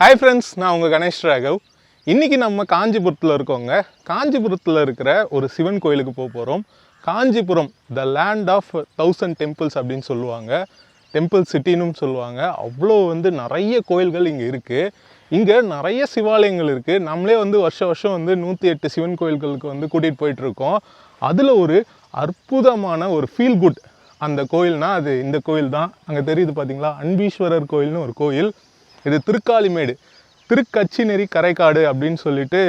Hi friends நான் உங்கள் கணேஷ் ராகவ். இன்றைக்கி நம்ம காஞ்சிபுரத்தில் இருக்கோங்க. காஞ்சிபுரத்தில் இருக்கிற ஒரு சிவன் கோயிலுக்கு போக போகிறோம் Kanchipuram the land of thousand temples அப்படின்னு சொல்லுவாங்க. டெம்பிள் சிட்டின்னு சொல்லுவாங்க. அவ்வளோ வந்து நிறைய கோயில்கள் இங்கே இருக்குது இங்கே நிறைய சிவாலயங்கள் இருக்குது நம்மளே வந்து வருஷ வருஷம் வந்து நூற்றி எட்டு சிவன் கோயில்களுக்கு வந்து கூட்டிகிட்டு போயிட்டுருக்கோம் அதில் ஒரு அற்புதமான ஒரு ஃபீல் குட் அந்த கோயில்னா அது இந்த கோயில் தான் அங்கே தெரியுது பார்த்தீங்களா அன்பீஸ்வரர் கோயில்னு ஒரு கோயில். இது திருக்காலிமேடு திருக்கச்சிநெறி கரைக்காடு அப்படின்னு சொல்லிட்டு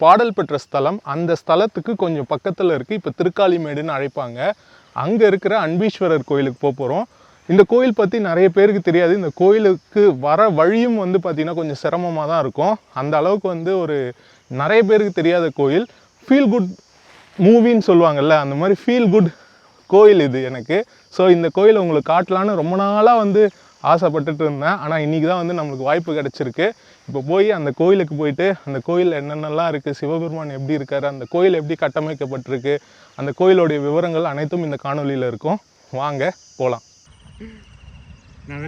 பாடல் பெற்ற ஸ்தலம். அந்த ஸ்தலத்துக்கு கொஞ்சம் பக்கத்தில் இருக்குது இப்போ திருக்காலிமேடுன்னு அழைப்பாங்க. அங்கே இருக்கிற அன்பீஸ்வரர் கோயிலுக்கு போக போகிறோம் இந்த கோயில் பற்றி நிறைய பேருக்கு தெரியாது. இந்த கோயிலுக்கு வர வழியும் வந்து பார்த்திங்கன்னா கொஞ்சம் சிரமமாக தான் இருக்கும். அந்த அளவுக்கு வந்து ஒரு நிறைய பேருக்கு தெரியாத கோயில். ஃபீல் குட் மூவின்னு சொல்லுவாங்கள்ல அந்த மாதிரி ஃபீல் குட் கோயில் இது எனக்கு. ஸோ இந்த கோயிலை உங்களுக்கு காட்டலான்னு ரொம்ப நாளாக வந்து ஆசைப்பட்டுட்டு இருந்தேன் ஆனால் இன்றைக்கி தான் வந்து நம்மளுக்கு வாய்ப்பு கிடச்சிருக்கு இப்போ போய் அந்த கோயிலுக்கு போயிட்டு அந்த கோயில் என்னென்னலாம் இருக்குது சிவபெருமான் எப்படி இருக்கார் அந்த கோயில் எப்படி கட்டமைக்கப்பட்டிருக்கு அந்த கோயிலுடைய விவரங்கள் அனைத்தும் இந்த காணொலியில் இருக்கும் வாங்க போகலாம் நான்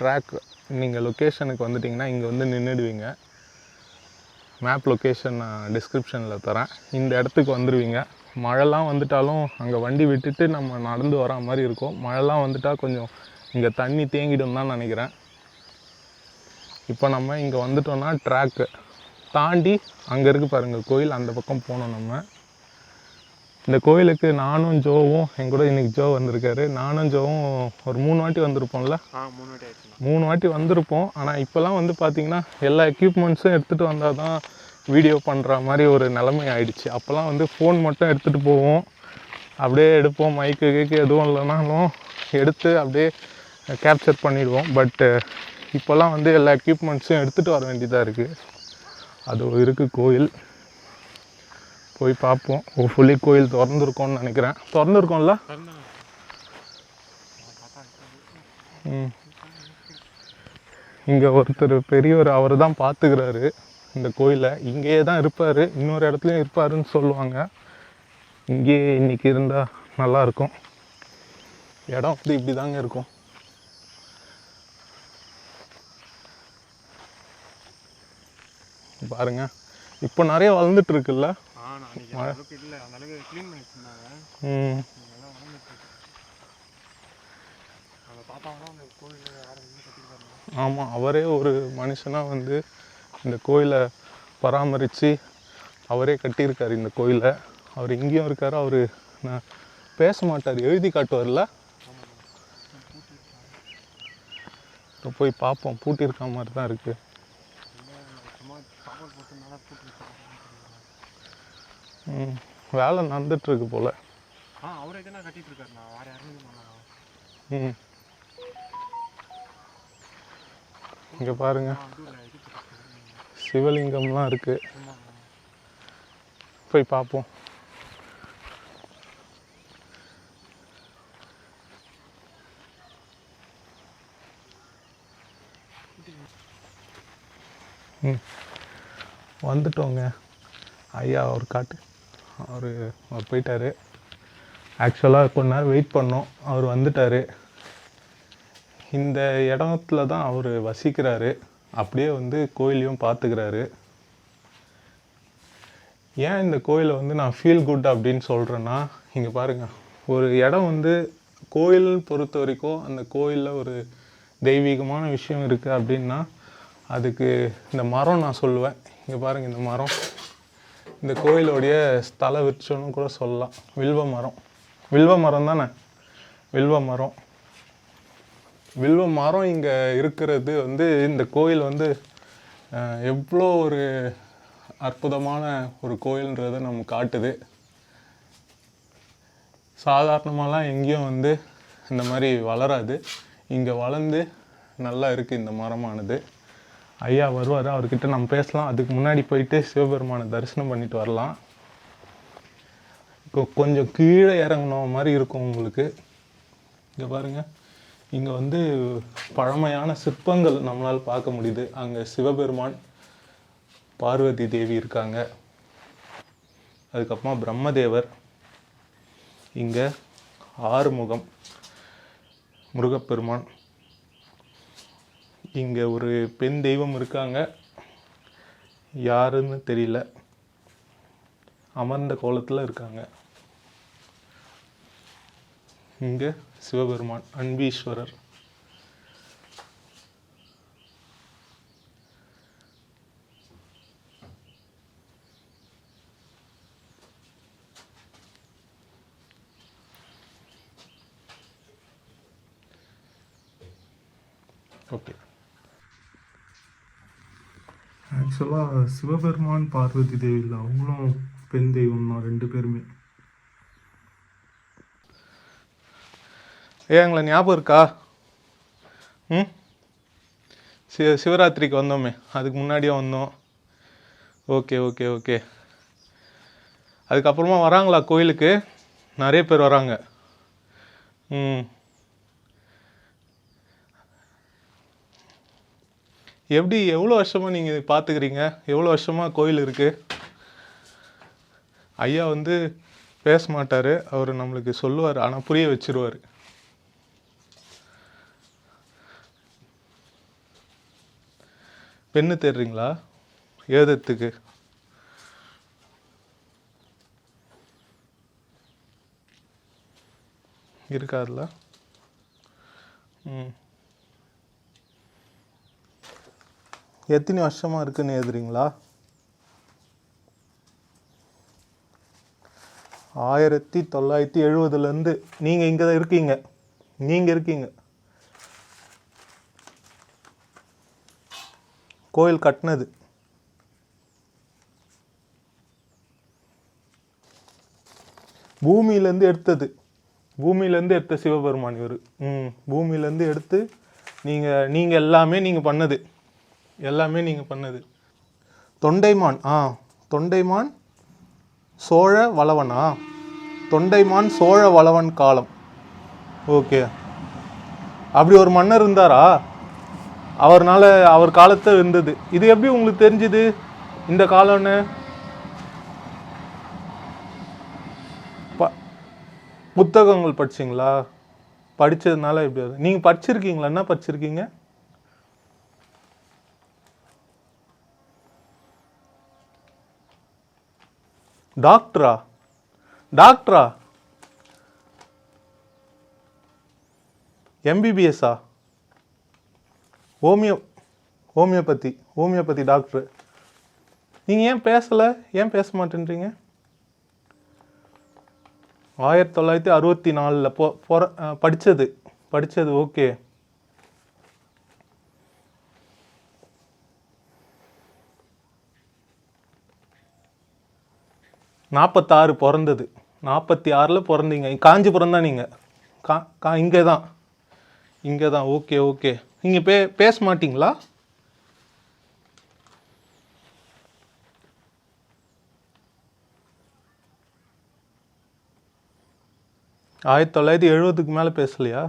ட்ராக் நீங்கள் லொக்கேஷனுக்கு வந்துட்டிங்கன்னா இங்கே வந்து நின்றுடுவீங்க மேப் லொக்கேஷன் நான் டிஸ்கிரிப்ஷனில் தரேன். இந்த இடத்துக்கு வந்துடுவீங்க மழைலாம் வந்துட்டாலும் அங்கே வண்டி விட்டுட்டு நம்ம நடந்து வரா மாதிரி இருக்கும். மழைலாம் வந்துட்டால் கொஞ்சம் இங்கே தண்ணி தேங்கிடும் தான் நினைக்கிறேன். இப்போ நம்ம இங்கே வந்துட்டோம்னா ட்ராக்கு தாண்டி அங்கே இருக்கு பாருங்கள் கோயில் அந்த பக்கம் போனோம் நம்ம. இந்த கோயிலுக்கு நானும் ஜோவும் என் கூட இன்னைக்கு ஜோ வந்திருக்காரு. நானும் ஜோவும் ஒரு மூணு வாட்டி வந்திருப்போம்ல? மூணு வாட்டி வந்திருப்போம். ஆனால் இப்போல்லாம் வந்து பார்த்தீங்கன்னா எல்லா எக்யூப்மெண்ட்ஸும் எடுத்துகிட்டு வந்தால் தான் வீடியோ பண்ணுற மாதிரி ஒரு நிலைமை ஆயிடுச்சு. அப்போல்லாம் வந்து ஃபோன் மட்டும் எடுத்துகிட்டு போவோம். அப்படியே எடுப்போம். மைக்கு கேக்கு எதுவும் இல்லைனாலும் எடுத்து அப்படியே கேப்சர் பண்ணிடுவோம். பட்டு இப்போல்லாம் வந்து எல்லா எக்யூப்மெண்ட்ஸும் எடுத்துகிட்டு வர வேண்டியதாக இருக்குது அது இருக்குது கோயில். போய் பார்ப்போம். ஃபுல்லி கோயில் திறந்துருக்கோன்னு நினைக்கிறேன். திறந்துருக்கோம்ல? ம். இங்கே ஒருத்தர் பெரியவர் அவர் தான் பார்த்துக்கிறாரு இந்த கோயிலை. இங்கேயே தான் இருப்பார். இன்னொரு இடத்துலையும் இருப்பாருன்னு சொல்லுவாங்க. இங்கேயே இன்னைக்கு இருந்தால் நல்லாயிருக்கும் இடம் வந்து இப்படி தாங்க இருக்கும். பாருங்க. இப்போ நிறைய வளர்ந்துட்டு ஆமாம் அவரே ஒரு மனுஷனாக வந்து இந்த கோயிலை பராமரித்து அவரே கட்டியிருக்கார் இந்த கோயிலை. அவர் இங்கேயும் இருக்கார். அவர் நான் பேச மாட்டார். எழுதி காட்டுவார்ல? போய் பார்ப்போம் பூட்டியிருக்க மாதிரி தான் இருக்குது ம் வேலை நடந்துட்டுருக்கு போல். ஆ அவரே தானே கட்டிட்டு இருக்காருண்ணா வேறு யாரும் ம். இங்கே பாருங்க. ஆ இது இல்லை இது போட்டு சிவலிங்கம்லாம் இருக்குது போய் பார்ப்போம் ம். வந்துட்டோங்க. ஐயா அவர் காட்டு. அவர் அவர் போயிட்டாரு. ஆக்சுவலாக கொஞ்ச நேரம் வெயிட் பண்ணோம். அவர் வந்துட்டார். இந்த இடத்துல தான் அவர் வசிக்கிறாரு. அப்படியே வந்து கோயிலையும் பார்த்துக்கிறாரு. ஏன் இந்த கோயிலை வந்து நான் ஃபீல் குட் அப்படின்னு சொல்கிறேன்னா இங்கே பாருங்கள் ஒரு இடம் வந்து கோயில் பொறுத்த வரைக்கும் அந்த கோயிலில் ஒரு தெய்வீகமான விஷயம் இருக்குது அப்படின்னா அதுக்கு இந்த மரம் நான் சொல்லுவேன். இங்கே பாருங்கள் இந்த மரம். இந்த கோயிலோடைய ஸ்தல விருட்சம்னு கூட சொல்லலாம். வில்வ மரம். வில்வ மரம் தானே? வில்வ மரம். வில்வ மரம் இங்கே இருக்கிறது வந்து இந்த கோயில் வந்து எவ்வளோ ஒரு அற்புதமான ஒரு கோயில்ன்றதை நம்ம காட்டுது. சாதாரணமாலாம் எங்கேயும் வந்து இந்த மாதிரி வளராது. இங்கே வளர்ந்து நல்லா இருக்குது இந்த மரமானது. ஐயா வருவார் அவர்கிட்ட நம்ம பேசலாம். அதுக்கு முன்னாடி போயிட்டு சிவபெருமானை தரிசனம் பண்ணிட்டு வரலாம். இப்போ கொஞ்சம் கீழே இறங்கின மாதிரி இருக்கும் உங்களுக்கு. இங்கே பாருங்க. இங்கே வந்து பழமையான சிற்பங்கள் நம்மளால் பார்க்க முடியுது. அங்கே சிவபெருமான் பார்வதி தேவி இருக்காங்க. அதுக்கப்புறமா பிரம்மதேவர். இங்கே ஆறுமுகம் முருகப்பெருமான் இங்கே ஒரு பெண் தெய்வம் இருக்காங்க. யாருன்னு தெரியல. அமர்ந்த கோலத்தில் இருக்காங்க. இங்கே சிவபெருமான் அன்பீஸ்வரர். ஓகே. ஆக்சுவலாக சிவபெருமான் பார்வதி தேவி இல்லை அவங்களும் பெண் தெய்வம் தான் ரெண்டு பேருமே. ஏன் எங்களை ஞாபகம் இருக்கா? ம்? சி சிவராத்திரிக்கு வந்தோமே. அதுக்கு முன்னாடியே வந்தோம். Okay okay okay. அதுக்கப்புறமா வராங்களா கோயிலுக்கு? நிறைய பேர் வராங்க. ம். எப்படி எவ்வளோ வருஷமாக நீங்கள் பார்த்துக்கிறீங்க எவ்வளோ வருஷமாக கோயில் இருக்குது ஐயா வந்து பேச மாட்டார். அவர் நம்மளுக்கு சொல்லுவார். ஆனால் புரிய வச்சிருவார். பெண்ணு தேடுறீங்களா? ஏதத்துக்கு? இருக்காதுல ம். எத்தனை வருஷமாக இருக்குன்னு எழுதுறீங்களா ஆயிரத்தி தொள்ளாயிரத்தி எழுபதுலேருந்து நீங்கள் இங்கே தான் இருக்கீங்க. நீங்கள் இருக்கீங்க. கோயில் கட்டினது. பூமியிலேருந்து எடுத்தது. பூமியிலேருந்து எடுத்த சிவபெருமான் இவர். ம் பூமியிலேருந்து எடுத்து நீங்கள் நீங்கள் எல்லாமே நீங்கள் பண்ணது. எல்லாமே நீங்கள் பண்ணது. தொண்டைமான் ஆ தொண்டைமான் சோழ வளவனா? தொண்டைமான் சோழ வளவன் காலம். ஓகே. அப்படி ஒரு மன்னர் இருந்தாரா? அவர்னால அவர் காலத்தில் இருந்தது இது எப்படி உங்களுக்கு தெரிஞ்சுது? இந்த காலம்னு ப- புத்தகங்கள் படிச்சீங்களா? படித்ததுனால எப்படி நீங்கள் படிச்சிருக்கீங்களா? என்ன படிச்சிருக்கீங்க? டாக்டரா? டாக்டரா? எம்பிபிஎஸ்ஸா ஹோமியோ ஹோமியோபதி ஹோமியோபதி டாக்டரு. நீங்கள் ஏன் பேசலை? ஏன் பேச மாட்டேன்றீங்க? ஆயிரத்தி தொள்ளாயிரத்தி அறுபத்தி நாலில் போ பொற படித்தது படித்தது ஓகே. நாற்பத்தாறு பிறந்தது. நாற்பத்தி ஆறில் பிறந்தீங்க காஞ்சிபுரம் தான் நீங்கள் கா கா இங்கே தான். இங்கே தான். Okay okay. நீங்கள் பே பேச மாட்டிங்களா? ஆயிரத்தி தொள்ளாயிரத்தி எழுபதுக்கு மேலே பேசலையா?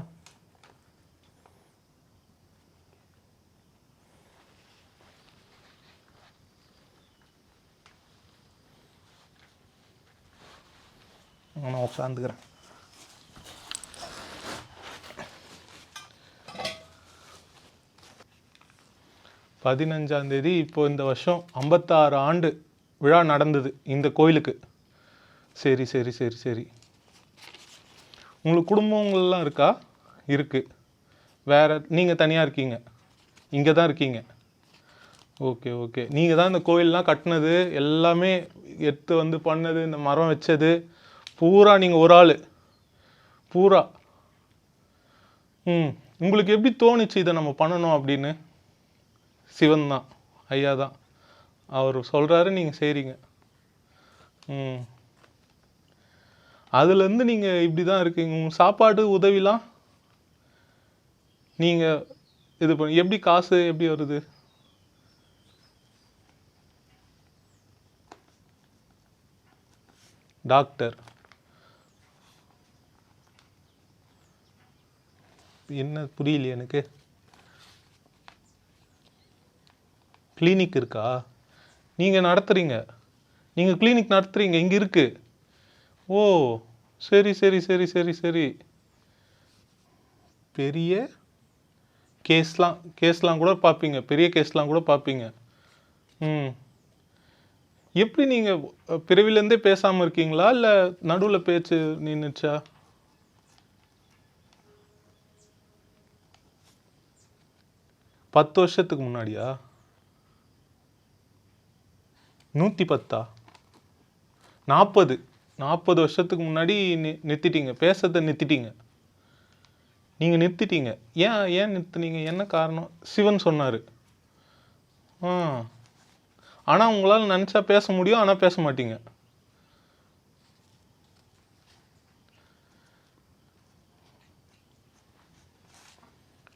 நான் உட்காந்துக்கிறேன் பதினஞ்சாந்தேதி இப்போ இந்த வருஷம் ஐம்பத்தாறு ஆண்டு விழா நடந்தது இந்த கோயிலுக்கு சரி சரி சரி சரி உங்களுக்கு குடும்பங்கள்லாம் இருக்கா? இருக்குது வேறு நீங்கள் தனியாக இருக்கீங்க. இங்கே தான் இருக்கீங்க. Okay okay. நீங்கள் தான் இந்த கோயிலெலாம் கட்டினது எல்லாமே எடுத்து வந்து பண்ணது இந்த மரம் வச்சது பூரா நீங்கள் ஒரு ஆள். பூரா. ம். உங்களுக்கு எப்படி தோணுச்சு இதை நம்ம பண்ணணும் அப்படின்னு? சிவன் தான் ஐயா தான். அவர் சொல்கிறாரு நீங்கள் செய்கிறீங்க ம். அதுலேருந்து நீங்கள் இப்படி தான் இருக்கீங்க. உங்கள் சாப்பாடு உதவிலாம் நீங்கள் இது பண்ணி எப்படி காசு எப்படி வருது? டாக்டர். என்ன புரியலையே எனக்கு. கிளினிக் இருக்கா? நீங்கள் நடத்துகிறீங்க நீங்கள் கிளினிக் நடத்துகிறீங்க இங்கே இருக்கு. ஓ சரி சரி சரி சரி சரி. பெரிய கேஸ்லாம் கேஸ்லாம் கூட பார்ப்பீங்க பெரிய கேஸ்லாம் கூட பார்ப்பீங்க ம். எப்படி நீங்கள் பிறவிலேருந்தே பேசாமல் இருக்கீங்களா? இல்லை நடுவில் பேச்சு நின்றுச்சா பத்து வருஷத்துக்கு முன்னாடியா? நூற்றி பத்தா? நாற்பது நாற்பது வருஷத்துக்கு முன்னாடி நி நிறுத்திட்டீங்க. பேசுறதை நிறுத்திட்டீங்க. நீங்கள் நிறுத்திட்டீங்க. ஏன் ஏன் நிறுத்துனீங்க? என்ன காரணம்? சிவன் சொன்னார். ஆ. ஆனால் உங்களால் நினச்சா பேச முடியும் ஆனால் பேச மாட்டீங்க.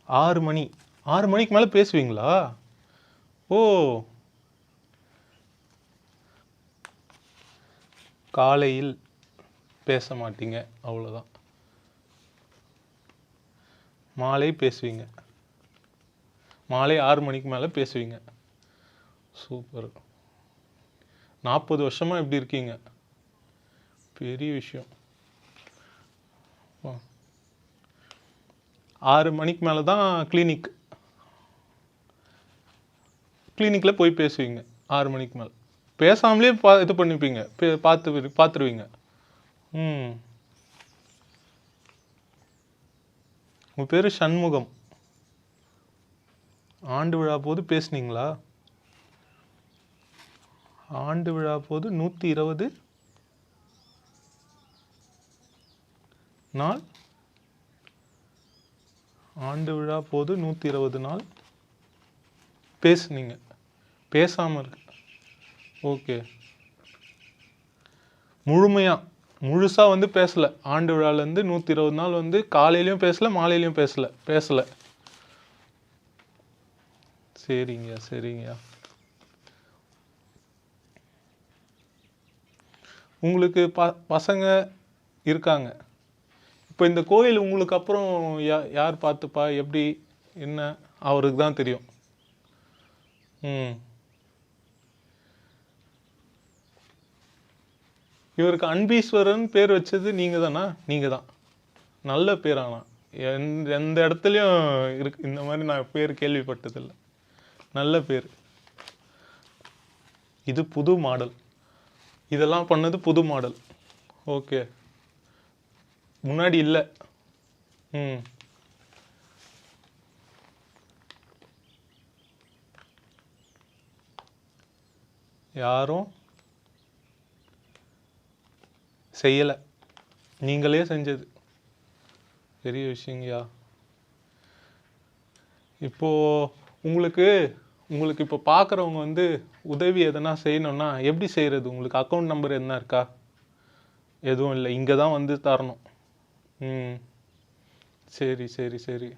ஆறு மணி. ஆறு மணிக்கு மேலே பேசுவீங்களா? ஓ. காலையில் பேச மாட்டீங்க அவ்வளோதான் மாலை பேசுவீங்க. மாலை ஆறு மணிக்கு மேலே பேசுவீங்க. சூப்பர். நாற்பது வருஷமாக இப்படி இருக்கீங்க. பெரிய விஷயம். ஆறு மணிக்கு மேலே தான் கிளினிக் கிளினிக்கில் போய் பேசுவீங்க. ஆறு மணிக்கு மேலே. பேசாமலே பா இது பண்ணிப்பீங்க. பே பார்த்து பார்த்துருவீங்க. ம். உங்கள் பேர் சண்முகம். ஆண்டு விழா போது பேசுனீங்களா? ஆண்டு விழா போது நூற்றி இருபது நாள். ஆண்டு விழா போது நூற்றி இருபது நாள். பேசுனீங்க. பேசாமல் இருக்கு. ஓகே. முழுமையாக முழுசாக வந்து பேசலை. ஆண்டு விழாலேருந்து நூற்றி இருபது நாள் வந்து காலையிலையும் பேசலை மாலையிலையும் பேசல பேசலை. சரிங்கய்யா சரிங்கய்யா உங்களுக்கு ப பசங்க இருக்காங்க. இப்போ இந்த கோயில் உங்களுக்கு அப்புறம் யா யார் பார்த்துப்பா? எப்படி? என்ன? அவருக்கு தான் தெரியும். இவருக்கு அன்பீஸ்வரன் பேர் வச்சது நீங்கள் தானா? நீங்கள் தான். நல்ல பேர் ஆனால் எந்த எந்த இடத்துலையும் இருக்கு இந்த மாதிரி நான் பேர் கேள்விப்பட்டதில்லை. நல்ல பேர். இது புது மாடல். இதெல்லாம் பண்ணது புது மாடல். ஓகே. முன்னாடி இல்லை. ம். யாரும் செய்யலை. நீங்களே செஞ்சது. பெரிய விஷயங்கயா? இப்போது உங்களுக்கு உங்களுக்கு இப்போ பார்க்குறவங்க வந்து உதவி எதனா செய்யணும்னா எப்படி செய்கிறது உங்களுக்கு அக்கௌண்ட் நம்பர் என்ன இருக்கா? எதுவும் இல்லை. இங்கே தான் வந்து தரணும். ம். சரி சரி சரி.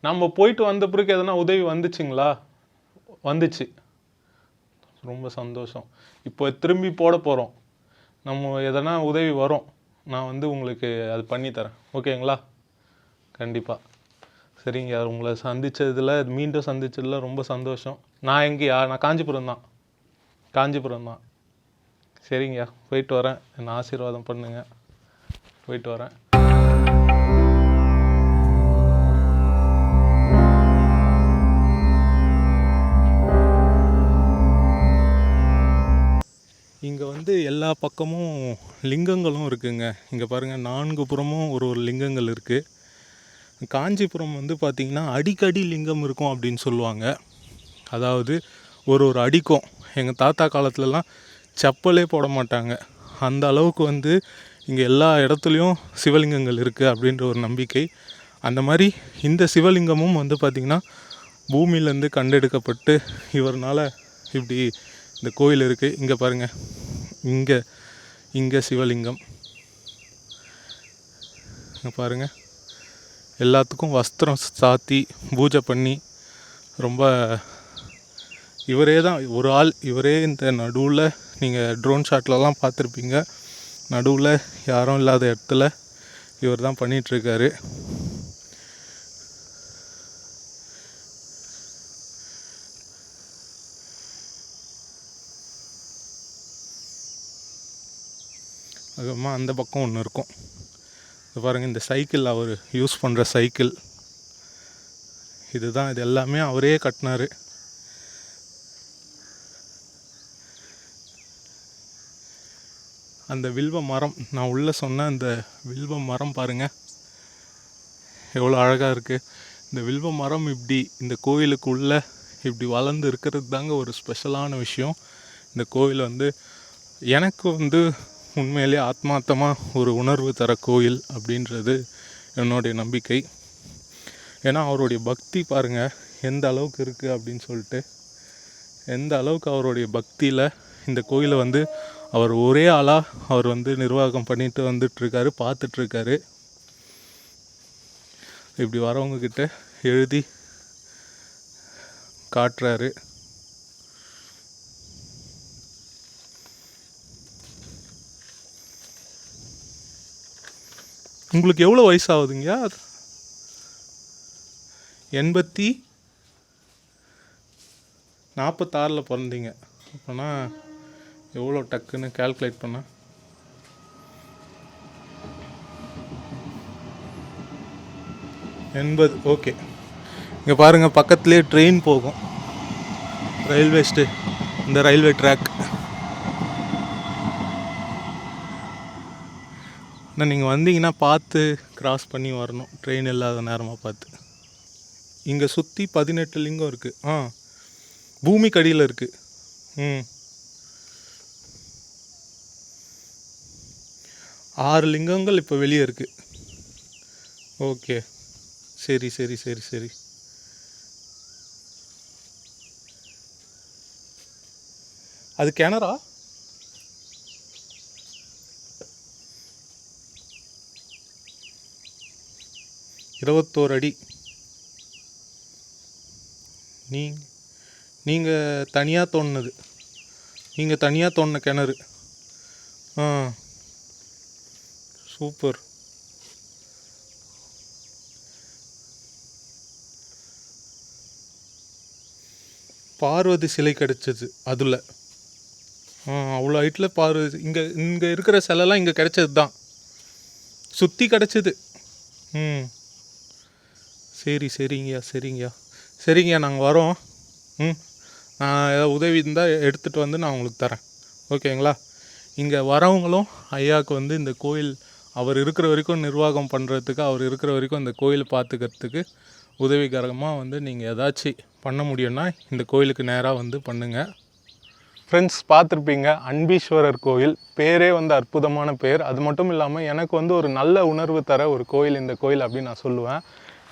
நம்ம போயிட்டு வந்த பிறகு எதனா உதவி வந்துச்சுங்களா? வந்துச்சு. ரொம்ப சந்தோஷம். இப்போ திரும்பி போட போகிறோம் நம்ம எதனா உதவி வரும். நான் வந்து உங்களுக்கு அது பண்ணி தரேன். ஓகேங்களா? கண்டிப்பாக சரிங்க உங்களை சந்தித்ததில் மீண்டும் சந்திச்சதுல ரொம்ப சந்தோஷம். நான் எங்கேயா நான் காஞ்சிபுரம் தான். காஞ்சிபுரம் தான். சரிங்கய்யா போயிட்டு வரேன். என்னை ஆசீர்வாதம் பண்ணுங்கள் போயிட்டு வரேன். இங்கே வந்து எல்லா பக்கமும் லிங்கங்களும் இருக்குங்க. இங்கே பாருங்கள் நான்கு புறமும் ஒரு ஒரு லிங்கங்கள் இருக்குது காஞ்சிபுரம் வந்து பார்த்திங்கன்னா அடிக்கடி லிங்கம் இருக்கும் அப்படின்னு சொல்லுவாங்க. அதாவது ஒரு ஒரு அடிக்கும். எங்கள் தாத்தா காலத்துலலாம் செப்பலே போட மாட்டாங்க. அந்த அளவுக்கு வந்து இங்கே எல்லா இடத்துலையும் சிவலிங்கங்கள் இருக்குது அப்படின்ற ஒரு நம்பிக்கை. அந்த மாதிரி இந்த சிவலிங்கமும் வந்து பார்த்திங்கன்னா பூமியிலேருந்து கண்டெடுக்கப்பட்டு இவர்னால் இப்படி இந்த கோயில் இருக்குது இங்கே பாருங்கள் இங்கே இங்கே சிவலிங்கம். இங்கே பாருங்கள் எல்லாத்துக்கும் வஸ்திரம் சாத்தி பூஜை பண்ணி ரொம்ப இவரே தான் ஒரு ஆள் இவரே இந்த நடுவில் நீங்கள் ட்ரோன் ஷாட்லலாம் பார்த்துருப்பீங்க. நடுவில் யாரும் இல்லாத இடத்துல இவர் தான் பண்ணிகிட்ருக்காரு அதுக்கப்புறமா அந்த பக்கம் ஒன்று இருக்கும். இது பாருங்கள் இந்த சைக்கிள் அவர் யூஸ் பண்ணுற சைக்கிள் இதுதான் இது எல்லாமே அவரே கட்டினாரு. அந்த வில்வ மரம் நான் உள்ளே சொன்ன அந்த வில்வ மரம் பாருங்கள் எவ்வளோ அழகாக இருக்குது இந்த வில்வ மரம் இப்படி இந்த கோயிலுக்குள்ளே இப்படி வளர்ந்து இருக்கிறது தாங்க ஒரு ஸ்பெஷலான விஷயம். இந்த கோயில் வந்து எனக்கு வந்து உண்மையிலே ஆத்மார்த்தமாக ஒரு உணர்வு தர கோயில் அப்படின்றது என்னுடைய நம்பிக்கை. ஏன்னா அவருடைய பக்தி பாருங்கள் எந்த அளவுக்கு இருக்குது அப்படின்னு சொல்லிட்டு. எந்த அளவுக்கு அவருடைய பக்தியில் இந்த கோயிலை வந்து அவர் ஒரே ஆளாக அவர் வந்து நிர்வாகம் பண்ணிட்டு வந்துட்டுருக்காரு பார்த்துட்ருக்காரு இப்படி வரவங்கக்கிட்ட எழுதி காட்டுறாரு. உங்களுக்கு எவ்வளோ வயசாகுதுங்க? எண்பத்தி நாற்பத்தாறில் பிறந்தீங்க. அப்போனா எவ்வளோ டக்குன்னு கால்குலேட் பண்ண? எண்பது ஓகே இங்கே பாருங்கள் பக்கத்துலேயே ட்ரெயின் போகும். ரயில்வே ஸ்டே இந்த ரயில்வே ட்ராக் ஆனால் நீங்கள் வந்தீங்கன்னா பார்த்து கிராஸ் பண்ணி வரணும். ட்ரெயின் இல்லாத நேரமாக பார்த்து. இங்கே சுற்றி பதினெட்டு லிங்கம் இருக்குது ஆ. பூமிக்கு அடியில் இருக்குது ம். ஆறு லிங்கங்கள் இப்போ வெளியே இருக்குது ஓகே. சரி சரி சரி சரி. அது கிணறா? இருபத்தோரு அடி. நீ நீங்கள் தனியாக தோணுனது நீங்கள் தனியாக தோணுன கிணறு. ஆ. சூப்பர். பார்வதி சிலை கிடச்சிது அதில். அவ்வளோ ஹைட்டில் பார்வதி இங்கே இங்கே இருக்கிற சிலைலாம் இங்கே கிடச்சது தான் சுற்றி கிடச்சிது. ம். சரி சரிங்கய்யா சரிங்கய்யா. சரிங்கய்யா நாங்கள் வரோம். ம். நான் ஏதாவது உதவி இருந்தால் எடுத்துகிட்டு வந்து நான் உங்களுக்கு தரேன். ஓகேங்களா? இங்கே வரவங்களும் ஐயாவுக்கு வந்து இந்த கோயில் அவர் இருக்கிற வரைக்கும் நிர்வாகம் பண்ணுறதுக்கு அவர் இருக்கிற வரைக்கும் இந்த கோயிலை பார்த்துக்கிறதுக்கு உதவிகரமாக வந்து நீங்கள் ஏதாச்சும் பண்ண முடியும்னா இந்த கோயிலுக்கு நேராக வந்து பண்ணுங்கள் ஃப்ரெண்ட்ஸ் பார்த்துருப்பீங்க அன்பீஸ்வரர் கோயில். பேரே வந்து அற்புதமான பேர். அது மட்டும் இல்லாமல் எனக்கு வந்து ஒரு நல்ல உணர்வு தர ஒரு கோயில் இந்த கோயில் அப்படின்னு நான் சொல்லுவேன்.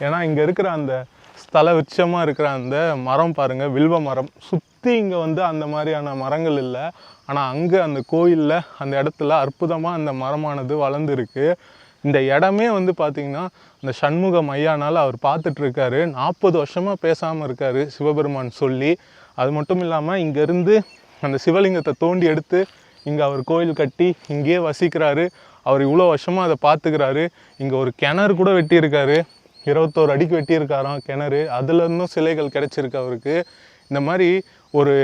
ஏன்னா இங்கே இருக்கிற அந்த ஸ்தல விருட்சமாக இருக்கிற அந்த மரம் பாருங்கள் வில்வ மரம். சுற்றி இங்கே வந்து அந்த மாதிரியான மரங்கள் இல்லை. ஆனால் அங்கே அந்த கோயிலில் அந்த இடத்துல அற்புதமாக அந்த மரமானது வளர்ந்துருக்கு. இந்த இடமே வந்து பார்த்திங்கன்னா இந்த சண்முகம் ஐயானால அவர் பார்த்துட்ருக்காரு நாற்பது வருஷமாக பேசாமல் இருக்கார் சிவபெருமான் சொல்லி. அது மட்டும் இல்லாமல் இங்கேருந்து அந்த சிவலிங்கத்தை தோண்டி எடுத்து இங்கே அவர் கோயில் கட்டி இங்கேயே வசிக்கிறாரு. அவர் இவ்வளோ வருஷமாக அதை பார்த்துக்கிறாரு இங்கே ஒரு கிணறு கூட வெட்டியிருக்காரு. இருபத்தோரு அடிக்கு வெட்டியிருக்காராம் கிணறு. அதுலேருந்தும் சிலைகள் கிடச்சிருக்கு அவருக்கு. இந்த மாதிரி ஒரு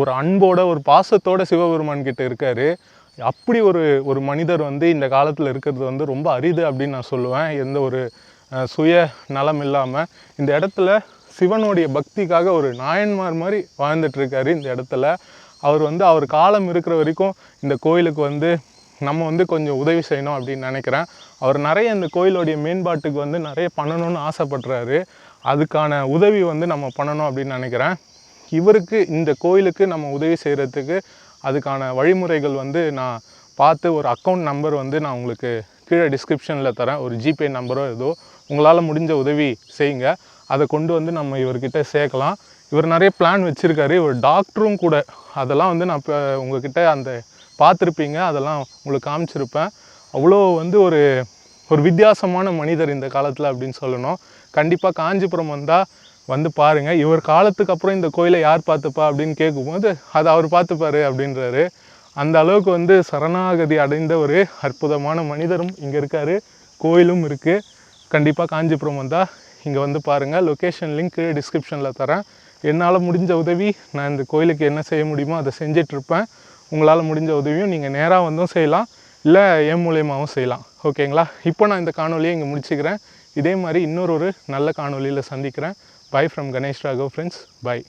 ஒரு அன்போட ஒரு பாசத்தோட சிவபெருமான் கிட்ட இருக்காரு. அப்படி ஒரு ஒரு மனிதர் வந்து இந்த காலத்தில் இருக்கிறது வந்து ரொம்ப அரிது அப்படின்னு நான் சொல்லுவேன். எந்த ஒரு சுய நலம் இல்லாமல் இந்த இடத்துல சிவனுடைய பக்திக்காக ஒரு நாயன்மார் மாதிரி வாழ்ந்துட்டு இருக்காரு இந்த இடத்துல. அவர் வந்து அவர் காலம் இருக்கிற வரைக்கும் இந்த கோயிலுக்கு வந்து நம்ம வந்து கொஞ்சம் உதவி செய்யணும் அப்படின்னு நினைக்கிறேன். அவர் நிறைய இந்த கோயிலுடைய மேம்பாட்டுக்கு வந்து நிறைய பண்ணணும்னு ஆசைப்படுறாரு. அதுக்கான உதவி வந்து நம்ம பண்ணணும் அப்படின்னு நினைக்கிறேன். இவருக்கு இந்த கோயிலுக்கு நம்ம உதவி செய்கிறதுக்கு அதுக்கான வழிமுறைகள் வந்து நான் பார்த்து ஒரு அக்கௌண்ட் நம்பர் வந்து நான் உங்களுக்கு கீழே டிஸ்கிரிப்ஷனில் தரேன். ஒரு ஜிபே நம்பரோ ஏதோ. உங்களால் முடிஞ்ச உதவி செய்யுங்க. அதை கொண்டு வந்து நம்ம இவர்கிட்ட சேர்க்கலாம். இவர் நிறைய பிளான் வச்சுருக்காரு. இவர் டாக்டரும் கூட அதெல்லாம் வந்து நான் இப்போ உங்ககிட்ட அந்த பார்த்துருப்பீங்க. அதெல்லாம் உங்களுக்கு காமிச்சிருப்பேன். அவ்வளோ வந்து ஒரு ஒரு வித்தியாசமான மனிதர் இந்த காலத்தில் அப்படின்னு சொல்லணும். கண்டிப்பாக காஞ்சிபுரம் வந்தால் வந்து பாருங்கள் இவர் காலத்துக்கு அப்புறம் இந்த கோயிலை யார் பார்த்துப்பா அப்படின்னு கேட்கும்போது அதை அவர் பார்த்துப்பாரு அப்படின்றாரு. அந்த அளவுக்கு வந்து சரணாகதி அடைந்த ஒரு அற்புதமான மனிதரும் இங்கே இருக்கார். கோயிலும் இருக்குது கண்டிப்பாக காஞ்சிபுரம் வந்தால் இங்கே வந்து பாருங்கள் லொக்கேஷன் லிங்க் டிஸ்கிரிப்ஷனில் தரேன். என்னால் முடிஞ்ச உதவி நான் இந்த கோயிலுக்கு என்ன செய்ய முடியுமோ அதை செஞ்சிட்ருப்பேன். உங்களால் முடிஞ்ச உதவியும் நீங்கள் நேராக வந்தும் செய்யலாம். இல்லை என் மூலியமாகவும் செய்யலாம். ஓகேங்களா? இப்போ நான் இந்த காணொலியை இங்கே முடிச்சுக்கிறேன். இதே மாதிரி இன்னொரு ஒரு நல்ல காணொலியில் சந்திக்கிறேன். Bye from Ganesh Raghav friends bye